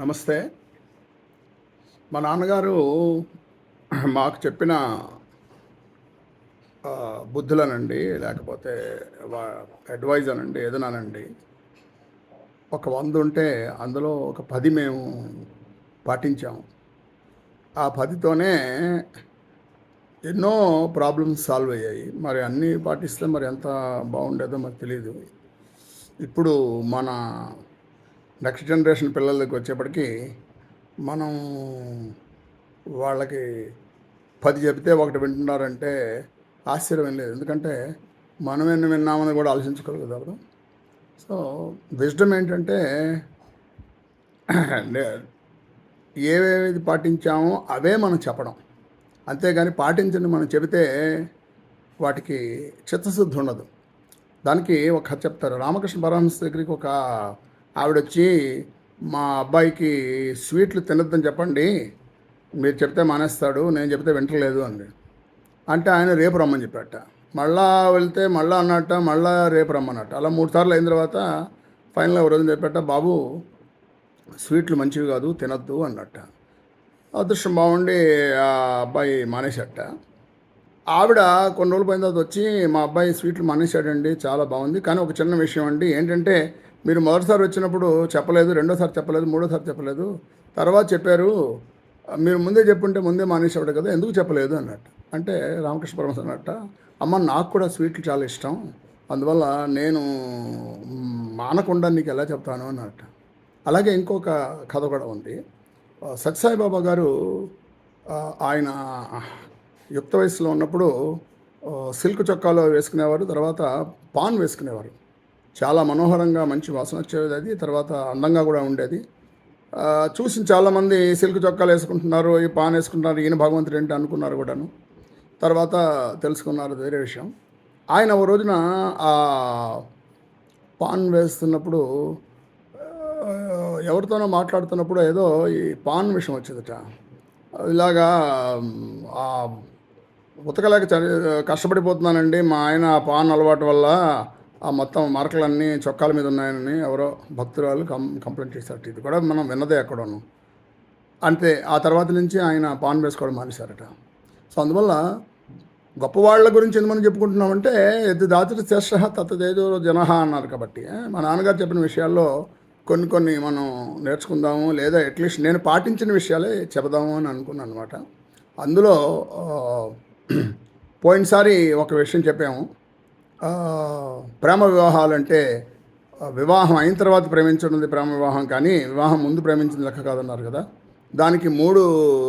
నమస్తే. మా నాన్నగారు మాకు చెప్పిన బుద్ధులనండి లేకపోతే అడ్వైజ్ అనండి ఏదనానండి. ఒక వంద ఉంటే అందులో ఒక పది మేము పాటించాము ఆ పదితోనే ఎన్నో ప్రాబ్లమ్స్ సాల్వ్ అయ్యాయి. మరి అన్నీ పాటిస్తే మరి ఎంత బాగుండేదో మరి తెలియదు ఇప్పుడు మన నెక్స్ట్ జనరేషన్ పిల్లల వచ్చేప్పటికీ మనం వాళ్ళకి పది చెబితే ఒకటి వింటున్నారంటే ఆశ్చర్యం లేదు. ఎందుకంటే మనం ఎన్ని విన్నామని కూడా ఆలోచించుకోగలదు సో విజ్డమ్ ఏంటంటే ఏవేవి పాటించామో అవే మనం చెప్పడం. అంతేగాని పాటించని మనం చెబితే వాటికి చిత్తశుద్ధి ఉండదు. దానికి ఒక చెప్తారు. రామకృష్ణ పరమహంస దగ్గరికి ఒక ఆవిడ వచ్చి మా అబ్బాయికి స్వీట్లు తినొద్దని చెప్పండి. మీరు చెప్తే మానేస్తాడు నేను చెప్తే వింటలేదు అంది. అంటే ఆయన రేపు రమ్మని చెప్పాట మళ్ళా వెళ్తే మళ్ళా అన్నట్ట మళ్ళా రేపు రమ్మన్నట్ట. అలా మూడు సార్లు అయిన తర్వాత ఫైనల్గా ఒక రోజు చెప్పాట బాబు స్వీట్లు మంచివి కాదు తినొద్దు అన్నట్ట. అదృష్టం బాగుండి ఆ అబ్బాయి మానేసట ఆవిడ కొన్ని రోజులు పోయిన తర్వాత వచ్చి మా అబ్బాయి స్వీట్లు మానేశాడండి చాలా బాగుంది. కానీ ఒక చిన్న విషయం అండి ఏంటంటే మీరు మొదటిసారి వచ్చినప్పుడు చెప్పలేదు రెండోసారి చెప్పలేదు మూడోసారి చెప్పలేదు. తర్వాత చెప్పారు మీరు ముందే చెప్పుంటే ముందే మానేసేవాడు కదా ఎందుకు చెప్పలేదు అన్నట్టు. అంటే రామకృష్ణ పరమస్ అన్నట్ట అమ్మ నాకు కూడా స్వీట్లు చాలా ఇష్టం అందువల్ల నేను మానకుండా నీకు ఎలా చెప్తాను అన్నట్టు. అలాగే ఇంకొక కథ కూడా ఉంది. సత్యసాయిబాబా గారు ఆయన యుక్త వయసులో ఉన్నప్పుడు సిల్క్ చొక్కాలో వేసుకునేవారు తర్వాత పాన్ వేసుకునేవారు. చాలా మనోహరంగా మంచి వాసన వచ్చేది అది. తర్వాత అందంగా కూడా ఉండేది. చూసిన చూసి చాలామంది సిల్క్ చొక్కాలు వేసుకుంటున్నారు ఈ పాన్ వేసుకుంటున్నారు ఈయన భగవంతుడు ఏంటి అనుకున్నారు కూడాను. తర్వాత తెలుసుకున్నారు వేరే విషయం. ఆయన ఓ రోజున ఆ పాన్ వేస్తున్నప్పుడు ఎవరితోనో మాట్లాడుతున్నప్పుడు ఏదో ఈ పాన్ విషయం వచ్చిందట. ఇలాగా ఉతకలేక చని కష్టపడిపోతున్నానండి. మా ఆయన ఆ పాన్ అలవాటు వల్ల ఆ మొత్తం మార్కులన్నీ చొక్కాల మీద ఉన్నాయని ఎవరో భక్తురాలు కం కంప్లైంట్ చేశారట. ఇది కూడా మనం విన్నదే ఎక్కడోను. అంతే ఆ తర్వాత నుంచి ఆయన పాన్ వేసుకోవడం మానేశారట. సో అందువల్ల గొప్పవాళ్ళ గురించి ఎందుకు మనం చెప్పుకుంటున్నామంటే ఎద్దు దాచుడు శ్రేష్ట తత్తదేదో జనహ అన్నారు కాబట్టి. మా నాన్నగారు చెప్పిన విషయాల్లో కొన్ని కొన్ని మనం నేర్చుకుందాము లేదా అట్లీస్ట్ నేను పాటించిన విషయాలే చెబుదాము అని అనుకున్నాను అనమాట అందులో పోయినసారి ఒక విషయం చెప్పాము. ప్రేమ వివాహాలు అంటే వివాహం అయిన తర్వాత ప్రేమించడం ప్రేమ వివాహం కానీ వివాహం ముందు ప్రేమించింది లెక్క కాదన్నారు కదా. దానికి మూడు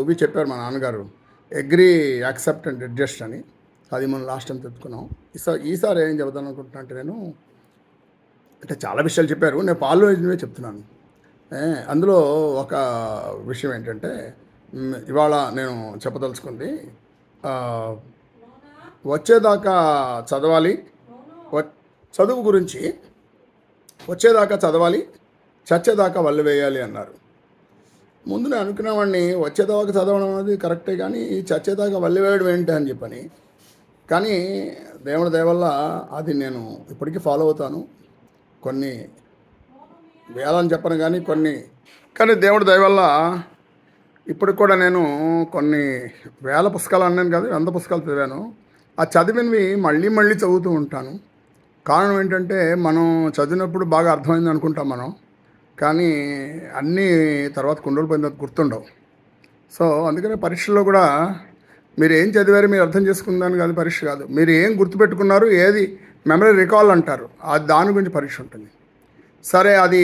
ఇవి చెప్పారు మా నాన్నగారు. అగ్రీ యాక్సెప్ట్ అండ్ అడ్జస్ట్ అని. అది మనం లాస్ట్ టైం తెచ్చుకున్నాం ఈసారి ఈసారి ఏం చెబుతాను అనుకుంటున్నా అంటే నేను అంటే చాలా విషయాలు చెప్పారు. నేను పాల్గొనివే చెప్తున్నాను. అందులో ఒక విషయం ఏంటంటే ఇవాళ నేను చెప్పదలుచుకుంది వచ్చేదాకా చదవాలి చదువు గురించి వచ్చేదాకా చదవాలి చచ్చేదాకా వల్లు వేయాలి అన్నారు. ముందు నేను అనుకునేవాడిని వచ్చేదాకా చదవడం అనేది కరెక్టే కానీ చచ్చేదాకా వల్లి వేయడం ఏంటి అని చెప్పని. కానీ దేవుడి దయవల్ల అది నేను ఇప్పటికీ ఫాలో అవుతాను. కొన్ని వేలని చెప్పను కానీ కొన్ని కానీ దేవుడి దయవల్ల ఇప్పటికి కూడా నేను కొన్ని వేల పుస్తకాలు అన్నాను కదా వంద పుస్తకాలు చదివాను. ఆ చదివినవి మళ్ళీ మళ్ళీ చదువుతూ ఉంటాను. కారణం ఏంటంటే మనం చదివినప్పుడు బాగా అర్థమైంది అనుకుంటాం మనం. కానీ అన్నీ తర్వాత కొన్ని రోజులు పోయిన తర్వాత గుర్తుండవు. సో అందుకనే పరీక్షల్లో కూడా మీరు ఏం చదివారు మీరు అర్థం చేసుకుందాని కాదు పరీక్ష కాదు. మీరు ఏం గుర్తుపెట్టుకున్నారు ఏది మెమరీ రికాల్ అంటారు. అది దాని గురించి పరీక్ష ఉంటుంది. సరే అది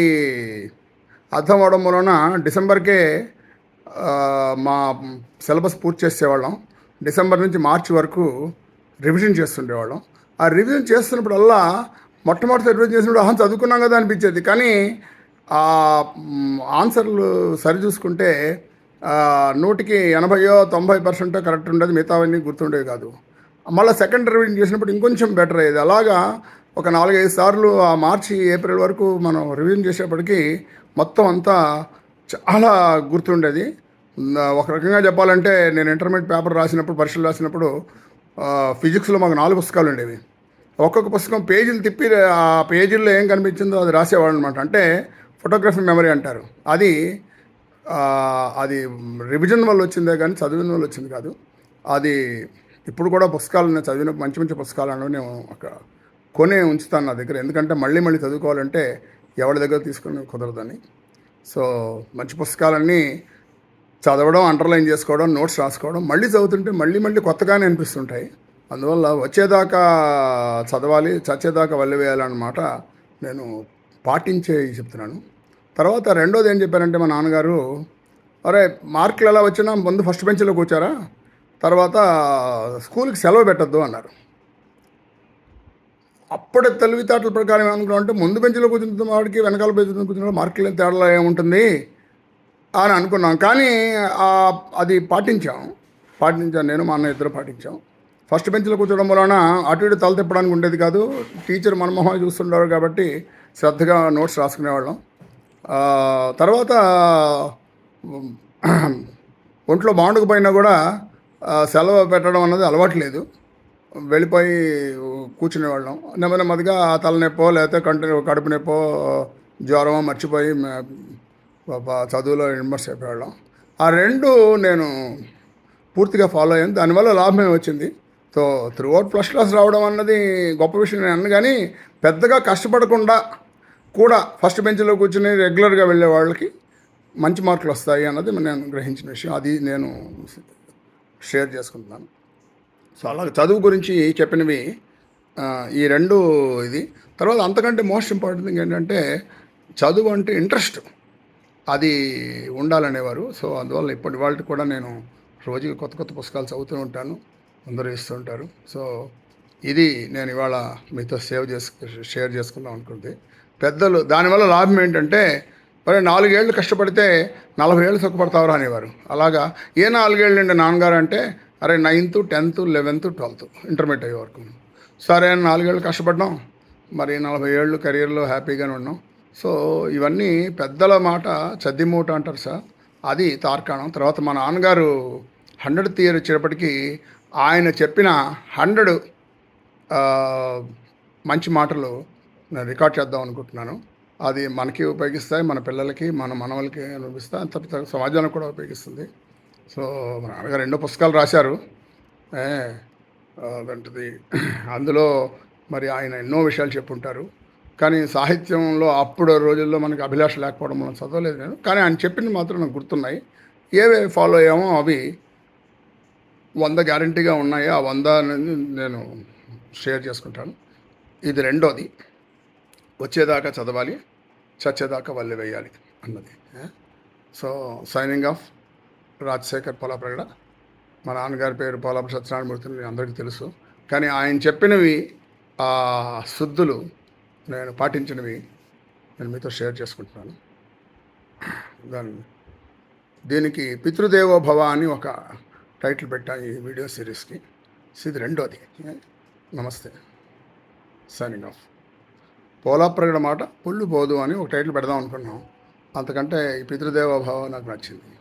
అర్థం అవడం వలన డిసెంబర్కే మా సిలబస్ పూర్తి చేసేవాళ్ళం. డిసెంబర్ నుంచి మార్చి వరకు రివిజన్ చేస్తుండేవాళ్ళం. ఆ రివిజన్ చేస్తున్నప్పుడల్లా మొట్టమొదటి రివిజన్ చేసినప్పుడు అహం చదువుకున్నాం కదా అనిపించేది. కానీ ఆ ఆన్సర్లు సరి చూసుకుంటే నూటికి ఎనభైయో తొంభై పర్సెంటో కరెక్ట్ ఉండేది మిగతావన్నీ గుర్తుండేవి కాదు. మళ్ళీ సెకండ్ రివిజన్ చేసినప్పుడు ఇంకొంచెం బెటర్ అయ్యేది. అలాగా ఒక నాలుగైదు సార్లు ఆ మార్చి ఏప్రిల్ వరకు మనం రివిజన్ చేసేప్పటికీ మొత్తం అంతా చాలా గుర్తుండేది. ఒక రకంగా చెప్పాలంటే నేను ఇంటర్మీడియట్ పేపర్ రాసినప్పుడు పరీక్షలు రాసినప్పుడు ఫిజిక్స్లో మాకు నాలుగు పుస్తకాలు ఉండేవి. ఒక్కొక్క పుస్తకం పేజీలు తిప్పి ఆ పేజీల్లో ఏం కనిపించిందో అది రాసేవాడు అనమాట అంటే ఫోటోగ్రఫీ మెమరీ అంటారు. అది అది రివిజన్ వల్ల వచ్చిందే కానీ చదివిన వల్ల వచ్చింది కాదు. అది ఇప్పుడు కూడా పుస్తకాలు నేను చదివిన మంచి మంచి పుస్తకాలను నేను ఒక కొనే ఉంచుతాను నా దగ్గర. ఎందుకంటే మళ్ళీ మళ్ళీ చదువుకోవాలంటే ఎవరి దగ్గర తీసుకుని కుదరదని. సో మంచి పుస్తకాలన్నీ చదవడం అండర్లైన్ చేసుకోవడం నోట్స్ రాసుకోవడం మళ్ళీ చదువుతుంటే మళ్ళీ మళ్ళీ కొత్తగానే అనిపిస్తుంటాయి. అందువల్ల వచ్చేదాకా చదవాలి చచ్చేదాకా వల్లివేయాలన్నమాట నేను పాటించే చెప్తున్నాను. తర్వాత రెండోది ఏం చెప్పారంటే మా నాన్నగారు అరే మార్కులు ఎలా వచ్చినా ముందు ఫస్ట్ బెంచ్లో కూర్చారా తర్వాత స్కూల్కి సెలవు పెట్టద్దు అన్నారు. అప్పుడే తెలివితేటల ప్రకారం ఏమనుకున్నాం అంటే ముందు బెంచ్లో కూర్చున్న వాడికి వెనకాల బెంచ్లో కూర్చున్న మార్కులు తేడా ఏముంటుంది? అని అనుకున్నాం. కానీ అది పాటించాం. పాటించాను నేను మా అన్న ఇద్దరు పాటించాం. ఫస్ట్ బెంచ్లో కూర్చోవడం వలన అటు ఇటు తల తిప్పడానికి ఉండేది కాదు. టీచర్ మనమోహన్ చూస్తుండేవారు కాబట్టి శ్రద్ధగా నోట్స్ రాసుకునేవాళ్ళం. తర్వాత ఒంట్లో ఒంట్లో బాగుండకపోయినా కూడా సెలవు పెట్టడం అన్నది అలవాట్లేదు వెళ్ళిపోయి కూర్చునేవాళ్ళం. నెమ్మది నెమ్మదిగా తలనొప్పో లేకపోతే కంటి కడుపు నొప్పో జ్వరమో మర్చిపోయి పాప చదువులో ఇన్వర్స్ అయిపోయేవాళ్ళం. ఆ రెండు నేను పూర్తిగా ఫాలో అయ్యాను. దానివల్ల లాభమే వచ్చింది so throughout first class రావడం అన్నది గొప్ప విషయం నేను అన్ను కానీ పెద్దగా కష్టపడకుండా కూడా ఫస్ట్ బెంచ్లో కూర్చుని రెగ్యులర్గా వెళ్ళే వాళ్ళకి మంచి మార్కులు వస్తాయి అన్నది నేను గ్రహించిన విషయం. అది నేను షేర్ చేసుకుంటున్నాను. సో అలాగే చదువు గురించి చెప్పినవి ఈ రెండు ఇది. తర్వాత అంతకంటే మోస్ట్ ఇంపార్టెంట్ థింగ్ ఏంటంటే చదువు అంటే ఇంట్రెస్ట్. అది ఉండాలనేవారు. సో అందువల్ల ఇప్పటి వాళ్ళకి కూడా నేను రోజుకి కొత్త కొత్త పుస్తకాలు చదువుతూ ఉంటాను. అందరూ ఇస్తూ ఉంటారు. సో ఇది నేను ఇవాళ మీతో సేవ్ చేసుకు షేర్ చేసుకుందాం అనుకుంది. పెద్దలు దానివల్ల లాభం ఏంటంటే మరి నాలుగేళ్ళు కష్టపడితే నలభై ఏళ్ళు సుఖపడతావరా అనేవారు. అలాగా ఏ నాలుగేళ్ళు అండి నాన్నగారు అంటే అరే ninth tenth eleventh twelfth intermediate అయ్యే వరకు. సరే నాలుగేళ్ళు కష్టపడ్డాం. మరి నలభై ఏళ్ళు కెరీర్లో హ్యాపీగానే ఉన్నాం. సో ఇవన్నీ పెద్దల మాట చద్దిమూట అంటారు సార్. అది తార్కాణం. తర్వాత మా నాన్నగారు హండ్రెడ్ ఇయర్ వచ్చేటప్పటికి ఆయన చెప్పిన హండ్రెడ్ మంచి మాటలు నేను రికార్డ్ చేద్దాం అనుకుంటున్నాను. అది మనకి ఉపయోగిస్తాయి మన పిల్లలకి మన మనవలకి అనిపిస్తాయి అంత సమాజానికి కూడా ఉపయోగిస్తుంది. సో మా నాన్నగారు ఎన్నో పుస్తకాలు రాశారు. అదంటది అందులో మరి ఆయన ఎన్నో విషయాలు చెప్పుంటారు. కానీ సాహిత్యంలో అప్పుడు రోజుల్లో మనకి అభిలాష లేకపోవడం మనం చదవలేదు. నేను కానీ ఆయన చెప్పింది మాత్రం నాకు గుర్తున్నాయి. ఏవే ఫాలో అయ్యామో అవి వంద గ్యారంటీగా ఉన్నాయి. ఆ వంద నేను షేర్ చేసుకుంటాను. ఇది రెండోది. వచ్చేదాకా చదవాలి చచ్చేదాకా వల్లి వేయాలి అన్నది? So signing off Rajasekhar Polapragada మా నాన్నగారి పేరు పోలాప సత్యనారాయణమూర్తి అని అందరికీ తెలుసు. కానీ ఆయన చెప్పినవి ఆ శుద్ధులు నేను పాటించినవి నేను మీతో షేర్ చేసుకుంటున్నాను. దాని దీనికి పితృదేవో భవ అని ఒక టైటిల్ పెట్టా ఈ వీడియో సిరీస్కి. ఇది రెండోది. నమస్తే. సైనింగ్ ఆఫ్ పోలాప్రగడ మాట పుల్లు పోదు అని ఒక టైటిల్ పెడదాం అనుకున్నాం. అంతకంటే ఈ పితృదేవో భావం నాకు నచ్చింది.